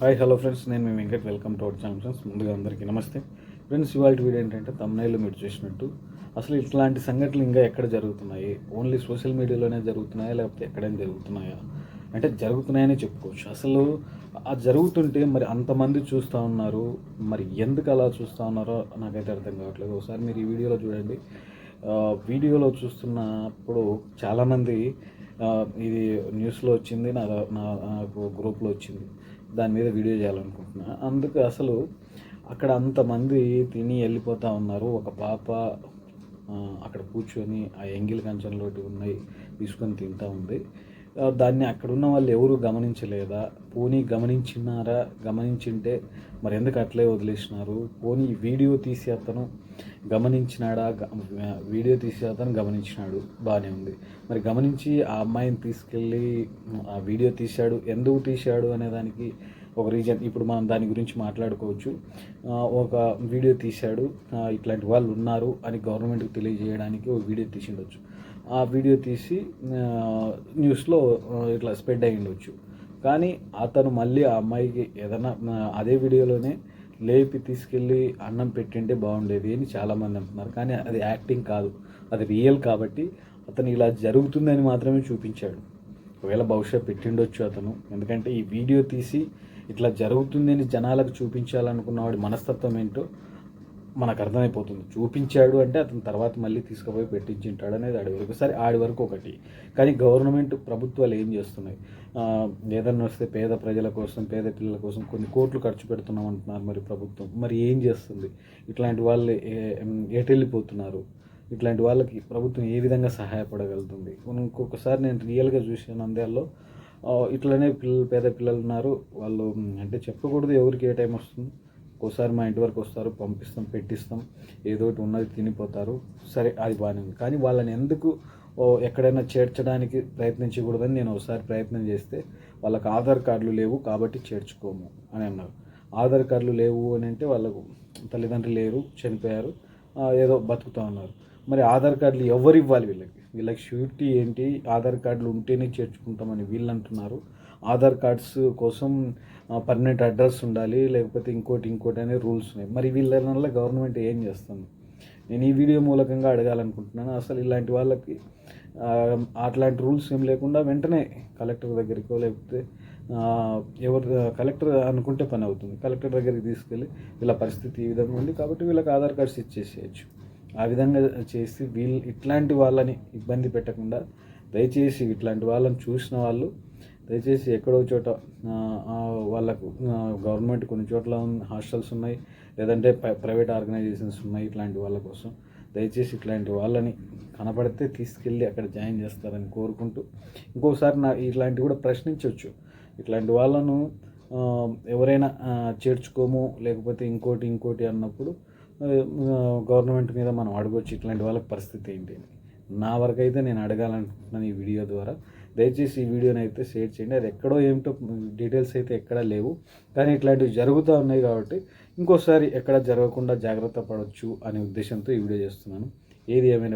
Hi hello friends నేను మీ Venkat. Welcome to our channel friends ముందుగా అందరికీ నమస్తే. ఫ్రెండ్స్ ఇవాళ వీడియో ఏంటంటే తమ్నైల్లో మీరు చూసినట్టు. అసలు ఇట్లాంటి సంఘటనలు ఇంకా ఎక్కడ జరుగుతున్నాయి? ఓన్లీ సోషల్ మీడియాలోనే జరుగుతున్నాయా? లేకపోతే ఎక్కడైనా జరుగుతున్నాయా? అంటే జరుగుతున్నాయని చెప్పుకోవచ్చు. అసలు ఆ జరుగుతుంటే మరి అంతమంది చూస్తూ ఉన్నారు. మరి ఎందుకు అలా చూస్తూ ఉన్నారో నాకైతే అర్థం కావట్లేదు. ఒకసారి మీరు ఈ వీడియోలో చూడండి. వీడియోలో చూస్తున్నప్పుడు చాలామంది ఇది న్యూస్లో వచ్చింది నా నా- నాకు గ్రూప్లో వచ్చింది. దాని మీద వీడియో చేయాలనుకుంటున్నా. అందుకు అసలు అక్కడ అంతమంది తిని వెళ్ళిపోతూ ఉన్నారు. ఒక పాప అక్కడ కూర్చొని ఆ ఎంగిల్ కంచంలోటి ఉన్నాయి తీసుకొని తింటూ ఉంది. దాన్ని అక్కడ ఉన్న వాళ్ళు ఎవరు గమనించలేదా? పోనీ గమనించినారా? గమనించింటే మరి ఎందుకు అట్లే వదిలేసినారు? పోనీ వీడియో తీసి అతను గమనించినాడా? వీడియో తీసి అతను గమనించినాడు. బాగానే ఉంది. మరి గమనించి ఆ అమ్మాయిని తీసుకెళ్ళి ఆ వీడియో తీశాడు. ఎందుకు తీశాడు అనే దానికి ఒక రీజన్. ఇప్పుడు మనం దాని గురించి మాట్లాడుకోవచ్చు. ఒక వీడియో తీశాడు. ఇట్లాంటి వాళ్ళు ఉన్నారు అని గవర్నమెంట్కి తెలియజేయడానికి ఒక వీడియో తీసి ఉండొచ్చు ఆ వీడియో తీసి న్యూస్లో ఇట్లా స్ప్రెడ్ అయి ఉండొచ్చు కానీ అతను మళ్ళీ ఆ అమ్మాయికి ఏదైనా అదే వీడియోలోనే లేపి తీసుకెళ్ళి అన్నం పెట్టింటే బాగుండేది అని చాలామంది అంటున్నారు. కానీ అది యాక్టింగ్ కాదు. అది రియల్ కాబట్టి అతను ఇలా జరుగుతుందని మాత్రమే చూపించాడు. ఒకవేళ బహుశా పెట్టిండొచ్చు అతను. ఎందుకంటే ఈ వీడియో తీసి ఇట్లా జరుగుతుందని జనాలకు చూపించాలనుకున్న వాడి మనస్తత్వం ఏంటో మనకు అర్థమైపోతుంది. చూపించాడు అంటే అతను తర్వాత మళ్ళీ తీసుకుపోయి పెట్టించింటాడు అనేది ఆడి వరకు. సరే ఆడి వరకు ఒకటి. కానీ గవర్నమెంట్ ప్రభుత్వాలు ఏం చేస్తున్నాయి? ఏదన్నా వస్తే పేద ప్రజల కోసం పేద పిల్లల కోసం కొన్ని కోట్లు ఖర్చు పెడుతున్నాం అంటున్నారు మరి ప్రభుత్వం. మరి ఏం చేస్తుంది? ఇట్లాంటి వాళ్ళు ఏ- ఎటు వెళ్ళిపోతున్నారు ఇట్లాంటి వాళ్ళకి ప్రభుత్వం ఏ విధంగా సహాయపడగలుగుతుంది? ఇంకొకసారి నేను రియల్గా చూసాను అందులో ఇట్లనే పిల్లలు పేద పిల్లలు ఉన్నారు. వాళ్ళు అంటే చెప్పకూడదు ఎవరికి ఏ టైం వస్తుంది. ఒకసారి మా ఇంటి వరకు వస్తారు పంపిస్తాం పెట్టిస్తాం. ఏదో ఒకటి ఉన్నది తినిపోతారు. సరే అది బాగానే ఉంది. కానీ వాళ్ళని ఎందుకు ఎక్కడైనా చేర్చడానికి ప్రయత్నించకూడదని నేను ఒకసారి ప్రయత్నం చేస్తే వాళ్ళకి ఆధార్ కార్డులు లేవు కాబట్టి చేర్చుకోము అని అన్నారు. ఆధార్ కార్డులు లేవు అని అంటే వాళ్ళకు తల్లిదండ్రులు లేరు చనిపోయారు. ఏదో బతుకుతా ఉన్నారు. మరి ఆధార్ కార్డులు ఎవరు ఇవ్వాలి వీళ్ళకి? వీళ్ళకి షూరిటీ ఏంటి? ఆధార్ కార్డులు ఉంటేనే చేర్చుకుంటామని వీళ్ళు అంటున్నారు. ఆధార్ కార్డ్స్ కోసం పర్మనెంట్ అడ్రస్ ఉండాలి లేకపోతే ఇంకోటి ఇంకోటి అనే రూల్స్ ఉన్నాయి. మరి వీళ్ళ వల్ల గవర్నమెంట్ ఏం చేస్తుంది? నేను ఈ వీడియో మూలకంగా అడగాలనుకుంటున్నాను. అసలు ఇలాంటి వాళ్ళకి అట్లాంటి రూల్స్ ఏం లేకుండా వెంటనే కలెక్టర్ దగ్గరికో లేకపోతే ఎవరు కలెక్టర్ అనుకుంటే పని అవుతుంది. కలెక్టర్ దగ్గరికి తీసుకెళ్ళి వీళ్ళ పరిస్థితి ఈ విధంగా ఉంది కాబట్టి వీళ్ళకి ఆధార్ కార్డ్స్ ఇచ్చేసేయచ్చు. ఆ విధంగా చేసి వీళ్ళు ఇట్లాంటి వాళ్ళని ఇబ్బంది పెట్టకుండా దయచేసి ఇట్లాంటి వాళ్ళని చూసిన వాళ్ళు దయచేసి ఎక్కడో చోట వాళ్ళకు గవర్నమెంట్ కొన్ని చోట్ల హాస్టల్స్ ఉన్నాయి లేదంటే ప్రైవేట్ ఆర్గనైజేషన్స్ ఉన్నాయి ఇట్లాంటి వాళ్ళ కోసం. దయచేసి ఇట్లాంటి వాళ్ళని కనపడితే తీసుకెళ్ళి అక్కడ జాయిన్ చేస్తారని కోరుకుంటూ ఇంకోసారి నా ఇట్లాంటివి కూడా ప్రశ్నించవచ్చు ఇట్లాంటి వాళ్ళను ఎవరైనా చేర్చుకోము లేకపోతే ఇంకోటి ఇంకోటి అన్నప్పుడు గవర్నమెంట్ మీద మనం అడగొచ్చు ఇట్లాంటి వాళ్ళకి పరిస్థితి ఏంటి నా వరకు అయితే నేను అడగాలనుకుంటున్నాను ఈ వీడియో ద్వారా. దయచేసి ఈ వీడియోని అయితే షేర్ చేయండి. అది ఎక్కడో ఏమిటో డీటెయిల్స్ అయితే ఎక్కడా లేవు. కానీ ఇట్లాంటివి జరుగుతూ ఉన్నాయి కాబట్టి ఇంకోసారి ఎక్కడ జరగకుండా జాగ్రత్త పడవచ్చు అనే ఉద్దేశంతో ఈ వీడియో చేస్తున్నాను. ఏది ఏమైనా